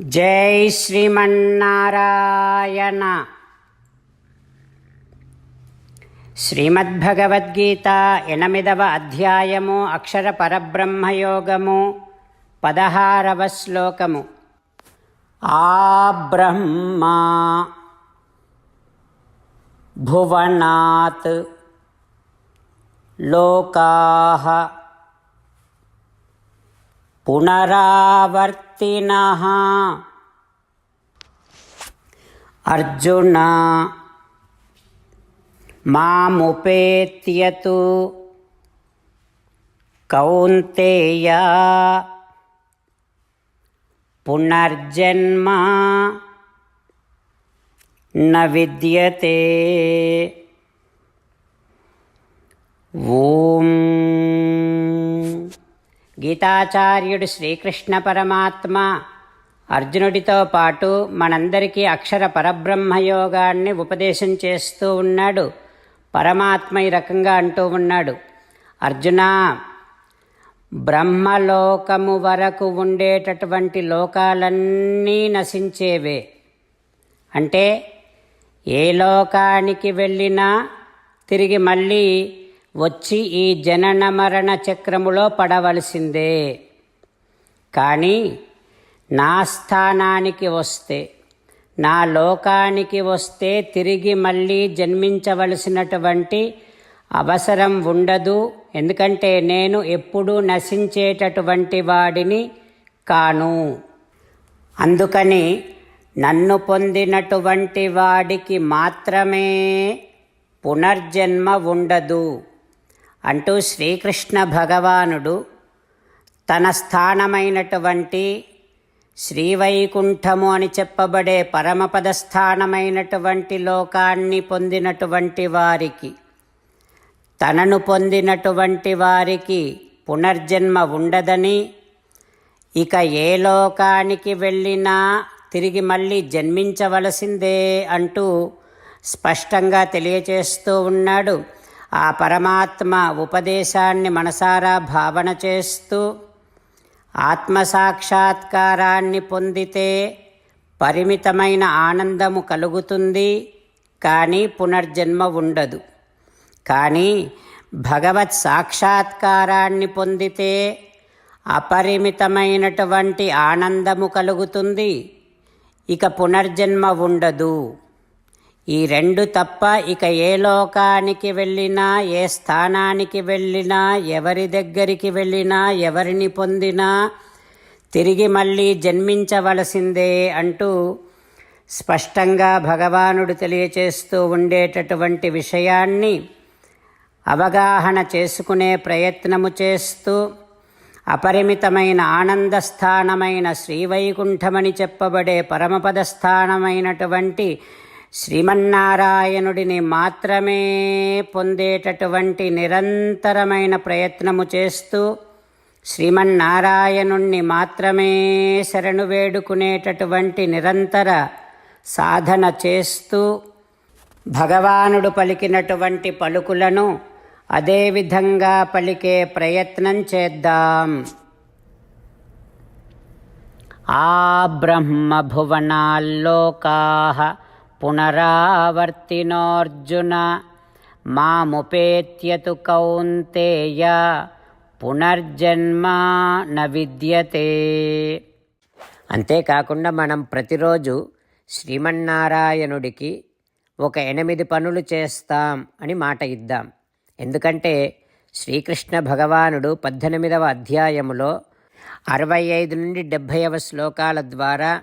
జై శ్రీమన్నారాయణ. శ్రీమద్భగవద్గీత ఎనిమిదవ అధ్యాయము అక్షర పరబ్రహ్మయోగము పదహారవ శ్లోకము. ఆ బ్రహ్మ భువనాత్ లోకా పునరావర్త పునరావర్తినః అర్జున మాముపేత్యతు. కౌంతేయ పునర్జన్మ. న విద్యతే. ఓం. గీతాచార్యుడు శ్రీకృష్ణ పరమాత్మ అర్జునుడితో పాటు మనందరికీ అక్షర పరబ్రహ్మయోగాన్ని ఉపదేశం చేస్తూ ఉన్నాడు. పరమాత్మ ఈ రకంగా అంటూ ఉన్నాడు. అర్జున బ్రహ్మలోకము వరకు ఉండేటటువంటి లోకాలన్నీ నశించేవే. అంటే ఏ లోకానికి వెళ్ళినా తిరిగి మళ్ళీ వచ్చి ఈ జనన మరణ చక్రములో పడవలసిందే. కానీ నా స్థానానికి వస్తే నా లోకానికి వస్తే తిరిగి మళ్ళీ జన్మించవలసినటువంటి అవసరం ఉండదు. ఎందుకంటే నేను ఎప్పుడూ నశించేటటువంటి వాడిని కాను. అందుకని నన్ను పొందినటువంటి వాడికి మాత్రమే పునర్జన్మ ఉండదు. అంటూ శ్రీకృష్ణ భగవానుడు తన స్థానమైనటువంటి శ్రీవైకుంఠము అని చెప్పబడే పరమపద స్థానమైనటువంటి లోకాన్ని పొందినటువంటి వారికి తనను పొందినటువంటి వారికి పునర్జన్మ ఉండదని ఇక ఏ లోకానికి వెళ్ళినా తిరిగి మళ్ళీ జన్మించవలసిందే అంటూ స్పష్టంగా తెలియచేస్తూ ఉన్నాడు. ఆ పరమాత్మ ఉపదేశాన్ని మనసారా భావన చేస్తూ ఆత్మసాక్షాత్కారాన్ని పొందితే పరిమితమైన ఆనందము కలుగుతుంది కానీ పునర్జన్మ ఉండదు. కానీ భగవత్ సాక్షాత్కారాన్ని పొందితే అపరిమితమైనటువంటి ఆనందము కలుగుతుంది ఇక పునర్జన్మ ఉండదు. ఈ రెండు తప్ప ఇక ఏ లోకానికి వెళ్ళినా ఏ స్థానానికి వెళ్ళినా ఎవరి దగ్గరికి వెళ్ళినా ఎవరిని పొందినా తిరిగి మళ్ళీ జన్మించవలసిందే అంటూ స్పష్టంగా భగవానుడు తెలియచేస్తూ ఉండేటటువంటి విషయాన్ని అవగాహన చేసుకునే ప్రయత్నము చేస్తూ అపరిమితమైన ఆనందస్థానమైన శ్రీవైకుంఠమని చెప్పబడే పరమపద స్థానమైనటువంటి శ్రీమన్నారాయణుడిని మాత్రమే పొందేటటువంటి నిరంతరమైన ప్రయత్నము చేస్తూ శ్రీమన్నారాయణుణ్ణి మాత్రమే శరణు వేడుకునేటటువంటి నిరంతర సాధన చేస్తూ భగవానుడు పలికినటువంటి పలుకులను అదేవిధంగా పలికే ప్రయత్నం చేద్దాం. ఆ బ్రహ్మభువనాల్లోకా పునరావర్తినోర్జున మాముపేత్యతు కౌంతేయ పునర్జన్మ న విద్యతే. అంతేకాకుండా మనం ప్రతిరోజు శ్రీమన్నారాయణుడికి ఒక ఎనిమిది పనులు చేస్తాం అని మాట ఇద్దాం. ఎందుకంటే శ్రీకృష్ణ భగవానుడు పద్దెనిమిదవ అధ్యాయములో అరవై ఐదు నుండి డెబ్భైవ శ్లోకాల ద్వారా